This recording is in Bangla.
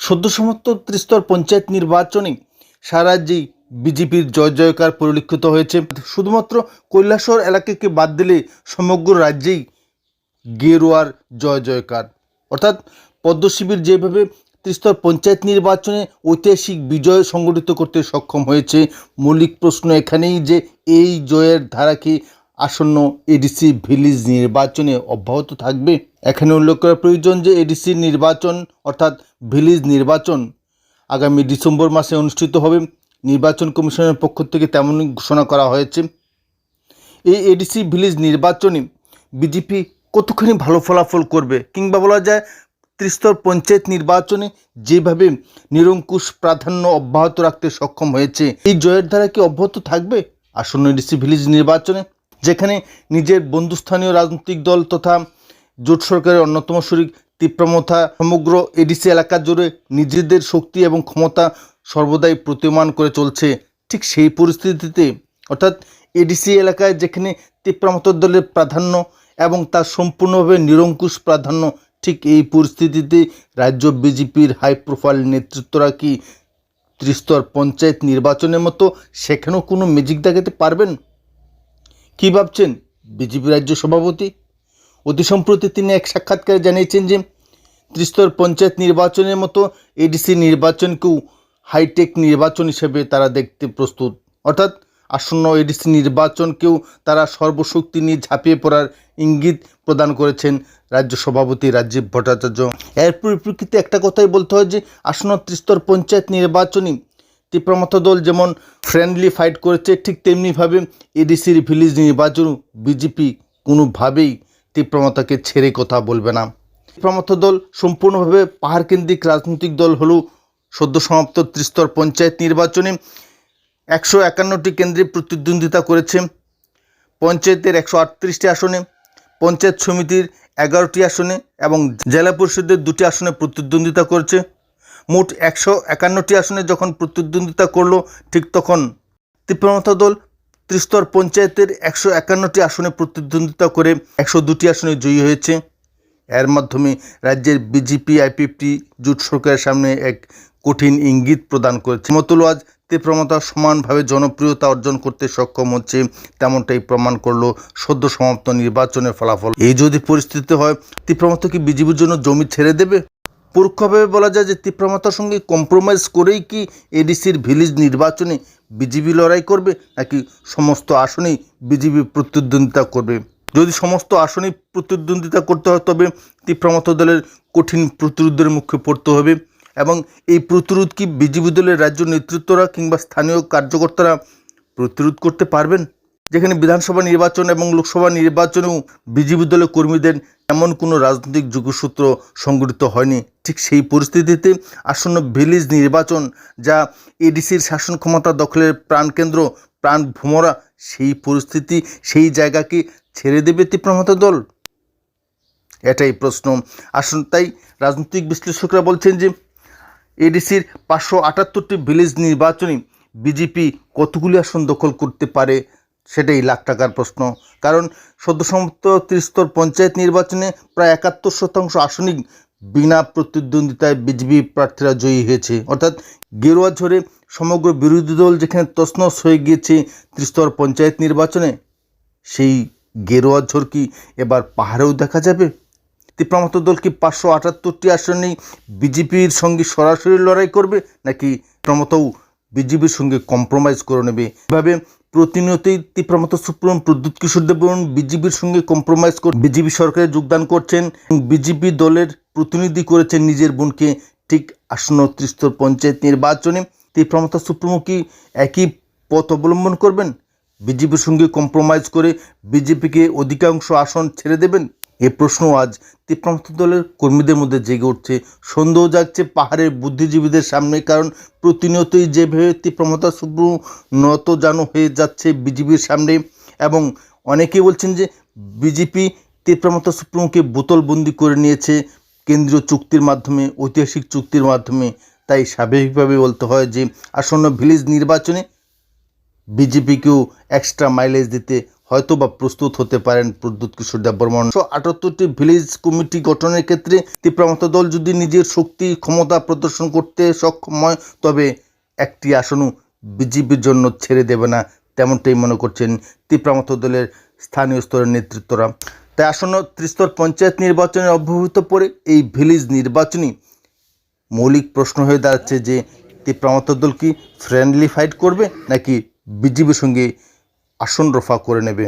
সদ্য সমাপ্ত ত্রিস্তর পঞ্চায়েত নির্বাচনে সারা রাজ্যেই বিজেপির জয় জয়কার পরিলক্ষিত হয়েছে। শুধুমাত্র কৈলাসর এলাকাকে বাদ দিলে সমগ্র রাজ্যেই গেরুয়ার জয় জয়কার। অর্থাৎ পদ্মশিবির যেভাবে ত্রিস্তর পঞ্চায়েত নির্বাচনে ঐতিহাসিক বিজয় সংগঠিত করতে সক্ষম হয়েছে, মৌলিক প্রশ্ন এখানেই যে এই জয়ের ধারাকে আসন্ন এডিসি ভিলেজ নির্বাচনে অব্যাহত থাকবে। এখানে উল্লেখ করা প্রয়োজন যে এডিসি নির্বাচন, অর্থাৎ ভিলেজ নির্বাচন, আগামী ডিসেম্বর মাসে অনুষ্ঠিত হবে। নির্বাচন কমিশনের পক্ষ থেকে তেমনই ঘোষণা করা হয়েছে। এই এডিসি ভিলেজ নির্বাচনে বিজেপি কতখানি ভালো ফলাফল করবে কিংবা বলা যায় ত্রিস্তর পঞ্চায়েত নির্বাচনে যেভাবে নিরঙ্কুশ প্রাধান্য অব্যাহত রাখতে সক্ষম হয়েছে, এই জয়ের দ্বারা কি অব্যাহত থাকবে? আসন্ন এডিসি ভিলেজ নির্বাচনে, যেখানে নিজের বন্ধুস্থানীয় রাজনৈতিক দল তথা জোট সরকারের অন্যতম শরিক তীব্রমথা সমগ্র এডিসি এলাকা জুড়ে নিজেদের শক্তি এবং ক্ষমতা সর্বদাই প্রতীয়মান করে চলছে। ঠিক সেই পরিস্থিতিতে অর্থাৎ এডিসি এলাকায় যেখানে তীব্রমত দলের প্রাধান্য এবং তার সম্পূর্ণভাবে নিরঙ্কুশ প্রাধান্য, ঠিক এই পরিস্থিতিতে রাজ্য বিজেপির হাই প্রোফাইল নেতৃত্বরা কি ত্রিস্তর পঞ্চায়েত নির্বাচনের মতো সেখানেও কোনো ম্যাজিক দেখাতে পারবেন? কী ভাবছেন? বিজেপি রাজ্য সভাপতি? অতি সম্প্রতি তিনি এক সাক্ষাৎকারে জানিয়েছেন যে, ত্রিস্তর পঞ্চায়েত নির্বাচনের মতো এডিসি নির্বাচনকেও হাইটেক নির্বাচন হিসেবে তারা দেখতে প্রস্তুত। অর্থাৎ আসন্ন এডিসি নির্বাচনকেও তারা সর্বশক্তি নিয়ে ঝাঁপিয়ে পড়ার ইঙ্গিত প্রদান করেছেন রাজ্য সভাপতি রাজীব ভট্টাচার্য। এর পরিপ্রেক্ষিতে একটা কথাই বলতে হয় যে, আসন্ন ত্রিস্তর পঞ্চায়েত নির্বাচনে তীব্রমত দল যেমন ফ্রেন্ডলি ফাইট করেছে, ঠিক তেমনিভাবে এডিসির ভিলেজ নির্বাচন বিজেপি কোনোভাবেই তীব্রমতাকে ছেড়ে কথা বলবে না। তীব্রমত দল সম্পূর্ণভাবে পাহাড় কেন্দ্রিক রাজনৈতিক দল হলেও সদ্য সমাপ্ত ত্রিস্তর পঞ্চায়েত নির্বাচনে একশো একান্নটি কেন্দ্রে প্রতিদ্বন্দ্বিতা করেছে। পঞ্চায়েতের একশো আটত্রিশটি আসনে, পঞ্চায়েত সমিতির এগারোটি আসনে এবং জেলা পরিষদের দুটি আসনে প্রতিদ্বন্দ্বিতা করেছে। মোট একশো একান্নটি আসনে যখন প্রতিদ্বন্দ্বিতা করল, ঠিক তখন তীব্রমতা দল ত্রিস্তর পঞ্চায়েতের একশো একান্নটি আসনে প্রতিদ্বন্দ্বিতা করে একশো দুটি আসনে জয়ী হয়েছে। এর মাধ্যমে রাজ্যের বিজেপি আইপিপি জোট সরকারের সামনে এক কঠিন ইঙ্গিত প্রদান করেছে। মতুল আজ তীব্রমতা সমানভাবে জনপ্রিয়তা অর্জন করতে সক্ষম হচ্ছে, তেমনটাই প্রমাণ করল সদ্য সমাপ্ত নির্বাচনের ফলাফল। এই যদি পরিস্থিতি হয় তীব্রমতা কি বিজেপির জন্য জমি ছেড়ে দেবে? পরোক্ষভাবে বলা যায় যে তীব্রমতার সঙ্গে কম্প্রোমাইজ করেই কি এডিসির ভিলেজ নির্বাচনে বিজেপি লড়াই করবে, নাকি সমস্ত আসনেই বিজেপি প্রতিদ্বন্দ্বিতা করবে? যদি সমস্ত আসনেই প্রতিদ্বন্দ্বিতা করতে হয়, তবে তীব্রমত দলের কঠিন প্রতিরোধের মুখে পড়তে হবে। এবং এই প্রতিরোধ কি বিজেপি দলের রাজ্য নেতৃত্বরা কিংবা স্থানীয় কার্যকর্তারা প্রতিরোধ করতে পারবেন? যেখানে বিধানসভা নির্বাচন এবং লোকসভা নির্বাচনেও বিজেপি দলের কর্মীদের এমন কোনো রাজনৈতিক যোগসূত্র সংগঠিত হয়নি। ঠিক সেই পরিস্থিতিতে আসন্ন ভিলেজ নির্বাচন যা এডিসির শাসন ক্ষমতা দখলের প্রাণকেন্দ্র প্রাণ ভ্রমরা সেই পরিস্থিতি সেই জায়গাকে ছেড়ে দেবে তীব্রমতা দল? এটাই প্রশ্ন। আসুন তাই রাজনৈতিক বিশ্লেষকরা বলছেন যে এডিসির পাঁচশো আটাত্তরটি ভিলেজ নির্বাচনে বিজেপি কতগুলি আসন দখল করতে পারে সেটাই লাখ টাকার প্রশ্ন। কারণ সদ্য সমাপ্ত ত্রিস্তর পঞ্চায়েত নির্বাচনে প্রায় একাত্তর শতাংশ আসনই বিনা প্রতিদ্বন্দ্বিতায় বিজেপি প্রার্থীরা জয়ী হয়েছে। অর্থাৎ গেরুয়া ঝরে সমগ্র বিরোধী দল যেখানে তছনছ হয়ে গিয়েছে ত্রিস্তর পঞ্চায়েত নির্বাচনে, সেই গেরুয়া ঝড় কি এবার পাহাড়েও দেখা যাবে? তীব্রমত দল কি পাঁচশো আটাত্তরটি আসনেই বিজেপির সঙ্গে সরাসরি লড়াই করবে, নাকি তীব্রমতও বিজেপির সঙ্গে কম্প্রোমাইজ করে নেবে। এভাবে প্রতিনিয়তই তীব্রমত সুপ্রিম প্রদ্যুৎ কিশোর দেববর্মন বিজেপির সঙ্গে কম্প্রোমাইজ করে বিজেপি সরকারে যোগদান করছেন বিজেপি দলের প্রতিনিধি করেছেন নিজের বোনকে ঠিক আসন্ন ত্রিস্তর পঞ্চায়েত নির্বাচনে। তীব্রমতা সুপ্রিমো কি একই পথ অবলম্বন করবেন? বিজেপির সঙ্গে কম্প্রোমাইজ করে বিজেপিকে অধিকাংশ আসন ছেড়ে দেবেন? এ প্রশ্ন আজ তীব্রমত দলের কর্মীদের মধ্যে জেগে উঠছে। সন্দেহ যাচ্ছে পাহাড়ের বুদ্ধিজীবীদের সামনে, কারণ প্রতিনিয়তই যেভাবে তীব্রমতা সুপ্রিমো নত জানো হয়ে যাচ্ছে বিজেপির সামনে। এবং অনেকেই বলছেন যে বিজেপি তীব্রমতা সুপ্রিমোকে বোতলবন্দি করে নিয়েছে কেন্দ্রীয় চুক্তির মাধ্যমে, ঐতিহাসিক চুক্তির মাধ্যমে। তাই স্বাভাবিকভাবে বলতে হয় যে আসন্ন ভিলেজ নির্বাচনে বিজেপিকেও এক্সট্রা মাইলেজ দিতে হয়তো বা প্রস্তুত হতে পারেন প্রদ্যুৎ কিশোর দেববর্মন। একশো আটাত্তরটি ভিলেজ কমিটি গঠনের ক্ষেত্রে তীব্রামত দল যদি নিজের শক্তি, ক্ষমতা প্রদর্শন করতে সক্ষম হয়, তবে একটি আসনও বিজেপির জন্য ছেড়ে দেবে না, তেমনটাই মনে করছেন তীব্রামত দলের স্থানীয় স্তরের নেতৃত্বরা। তাই আসন্ন ত্রিস্তর পঞ্চায়েত নির্বাচনের অব্যবহিত পরে এই ভিলেজ নির্বাচনই মৌলিক প্রশ্ন হয়ে দাঁড়াচ্ছে যে তীব্রামত দল কি ফ্রেন্ডলি ফাইট করবে নাকি বিজেপির সঙ্গে আসন রফা করে নেবে।